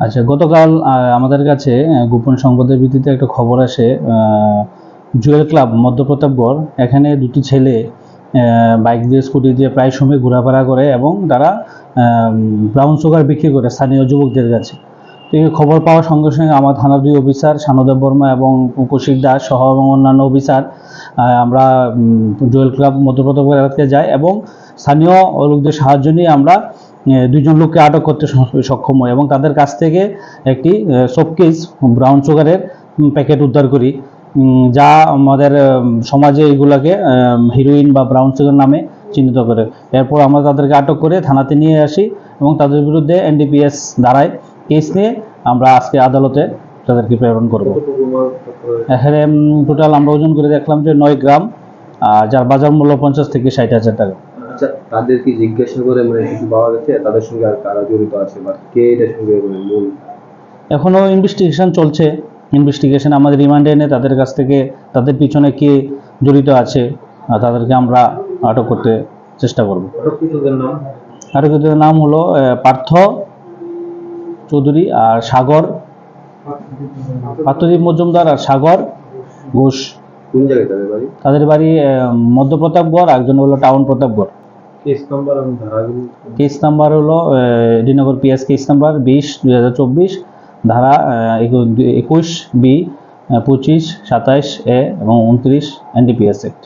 আচ্ছা গতকাল আমাদের কাছে গোপন সংবাদের ভিত্তিতে একটা খবর আসে জুয়েল ক্লাব মধ্যপ্রতাপগড় এখানে দুটি ছেলে বাইক দিয়ে, স্কুটি দিয়ে প্রায় সময় ঘোরাফেরা করে এবং তারা ব্রাউন সুগার বিক্রি করে স্থানীয় যুবকদের কাছে। তো এই খবর পাওয়ার সঙ্গে সঙ্গে আমার থানার দুই অফিসার সানদেব বর্মা এবং কৌশিক দাস সহ এবং অন্যান্য অফিসার আমরা জুয়েল ক্লাব মধ্যপ্রতাপগড় এলাকাতে যাই এবং স্থানীয় লোকদের সাহায্য নিয়ে আমরা আহ, দুইজন লোককে আটক করতে সক্ষম হয় এবং তাদের কাছ থেকে একটি শোপকেস ব্রাউন সুগারের প্যাকেট উদ্ধার করি। যা আমাদের সমাজে এগুলাকে হিরোইন বা ব্রাউন সুগার নামে চিহ্নিত করে। এরপর আমরা তাদেরকে আটক করে থানাতে নিয়ে আসি এবং তাদের বিরুদ্ধে এনডিপিএস ধারায় কেস নিয়ে আমরা আজকে আদালতে তাদেরকে প্রেরণ করব। এখানে টোটাল আমরা ওজন করে দেখলাম যে নয় গ্রাম আর যার বাজার মূল্য পঞ্চাশ থেকে ষাট হাজার টাকা। আচ্ছা তাদের কি জিজ্ঞাসা করে মানে কিছু পাওয়া গেছে? তাদের সঙ্গে আর কারা জড়িত আছে? বা কে এটার সঙ্গে মানে মূল? এখনও ইনভেস্টিগেশন চলছে। ইনভেস্টিগেশন আমাদের রিমান্ডে এনে তাদের কাছ থেকে তাদের পিছনে কে জড়িত আছে তাদেরকে আমরা আটক করতে চেষ্টা করব। আটককৃতদের নাম? নাম হলো পার্থ চৌধুরী আর সাগর। পার্থদীপ মজুমদার আর সাগর ঘোষ। তাদের বাড়ি? তাদের বাড়ি মধ্য প্রতাপগড় একজন হলো টাউন প্রতাপগড়। কেস নাম্বার হলো ডিনগর পিএস কেস নাম্বার, বিশ, দুই ধারা একু- একুশ, বি পঁচিশ, সাতাইশ, এ, এবং উনত্রিশ, এনডিপিএস অ্যাক্ট